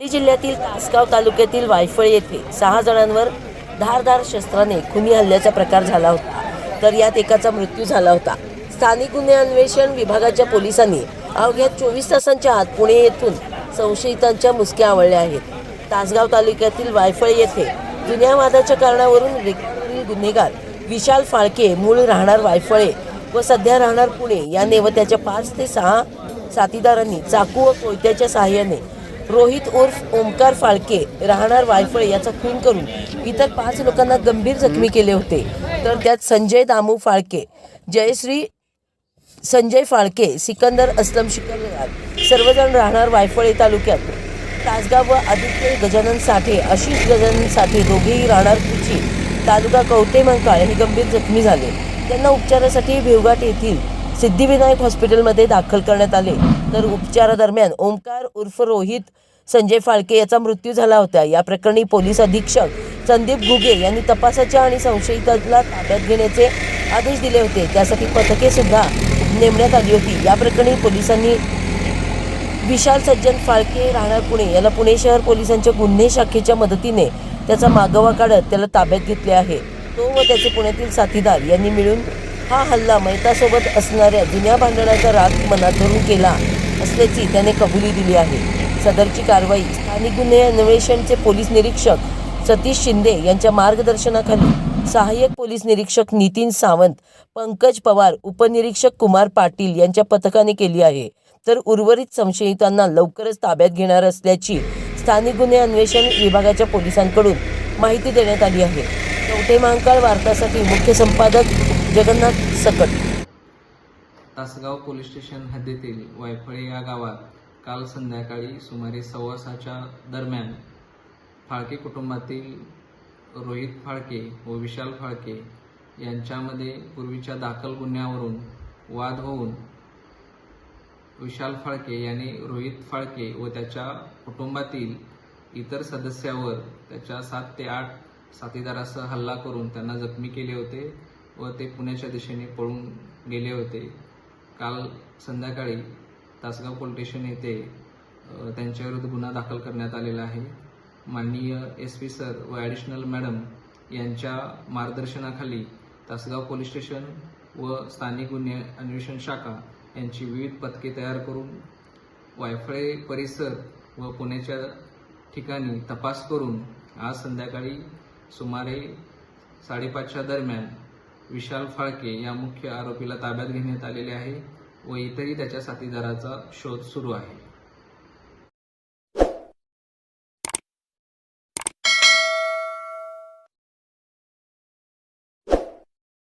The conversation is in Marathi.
सांगली जिल्ह्यातील तासगाव तालुक्यातील वायफळ येथे सहा जणांवर धारदार शस्त्राने खुनी हल्ल्याचा प्रकार झाला होता. तर यात एकाचा मृत्यू झाला होता. स्थानिक गुन्हे अन्वेषण विभागाच्या पोलिसांनी अवघ्या चोवीस तासांच्या आत पुणे येथून संशयितांच्या मुसक्या आवळल्या आहेत. तासगाव तालुक्यातील वायफळ येथे जुन्या वादाच्या कारणावरून रेकॉर्डवरील गुन्हेगार विशाल फाळके मूळ राहणार वायफळे व सध्या राहणार पुणे या नेवत्याच्या पाच ते सहा साथीदारांनी चाकू व कोयत्याच्या सहाय्याने रोहित उर्फ ओमकार फाळके राहणार वायफळे याचा खून करून इतर पाच लोकांना गंभीर जखमी केले होते. तर त्यात संजय दामू फाळके जयश्री संजय फाळके सिकंदर असलम शिकंदर सर्वजण राहणार वायफळे तालुक्यात. तासगाव व आदित्य गजानन साठे आशिष गजानन साठे दोघेही राहणार कुची तालुका कवटे मंकाळ हे गंभीर जखमी झाले. त्यांना उपचारासाठी भिवघाट येथील सिद्धिविनायक हॉस्पिटलमध्ये दाखल करण्यात आले. तर उपचारादरम्यान ओमकार उर्फ रोहित संजय फाळके याचा मृत्यू झाला होता. या प्रकरणी पोलीस अधीक्षक संदीप घुगे यांनी तपासाच्या आणि संशयिताला ताब्यात घेण्याचे आदेश दिले होते. त्यासाठी पथके सुद्धा नेमण्यात आली होती. या प्रकरणी पोलिसांनी विशाल सज्जन फाळके राहणार पुणे याला पुणे शहर पोलिसांच्या गुन्हे शाखेच्या मदतीने त्याचा मागोवा काढत त्याला ताब्यात घेतले आहे. तो व त्याचे पुण्यातील साथीदार यांनी मिळून हा हल्ला मैतासोबत असणाऱ्या जुन्या भांडणाचा राग मनात धरून केला असल्याची त्याने कबुली दिली आहे. सदरची कारवाई स्थानिक गुन्हे अन्वेषणचे पोलीस निरीक्षक सतीश शिंदे यांच्या मार्गदर्शनाखाली सहाय्यक पोलीस निरीक्षक नितीन सावंत पंकज पवार उपनिरीक्षक कुमार पाटील यांच्या पथकाने केली आहे. तर उर्वरित संशयितांना लवकरच ताब्यात घेणार असल्याची स्थानिक गुन्हे अन्वेषण विभागाच्या पोलिसांकडून माहिती देण्यात आली आहे. चौथे महांकाळ वार्तासाठी मुख्य संपादक जगन्नाथ सकट. तासगाव पोलीस स्टेशन हद्दीतील वायफळे या गावात काल संध्याकाळी सुमारे सव्वासाच्या दरम्यान फाळके कुटुंबातील रोहित फाळके व विशाल फाळके यांच्यामध्ये पूर्वीच्या दाखल गुन्ह्यावरून वाद होऊन विशाल फाळके यांनी रोहित फाळके व त्याच्या कुटुंबातील इतर सदस्यावर त्याच्या सात ते आठ साथीदारासह हल्ला करून त्यांना जखमी केले होते. व ते पुण्याच्या दिशेने पळून गेले होते. काल संध्याकाळी तासगाव पोलीस स्टेशन येथे त्यांच्याविरुद्ध गुन्हा दाखल करण्यात आलेला आहे. माननीय एस पी सर व ॲडिशनल मॅडम यांच्या मार्गदर्शनाखाली तासगाव पोलीस स्टेशन व स्थानिक गुन्हे अन्वेषण शाखा यांची विविध पथके तयार करून वायफळे परिसर व पुण्याच्या ठिकाणी तपास करून आज संध्याकाळी सुमारे साडेपाचच्या दरम्यान विशाल फाळके या मुख्य आरोपीला ताब्यात घेण्यात आलेले आहे व इतरही त्याच्या साथीदाराचा शोध सुरू आहे.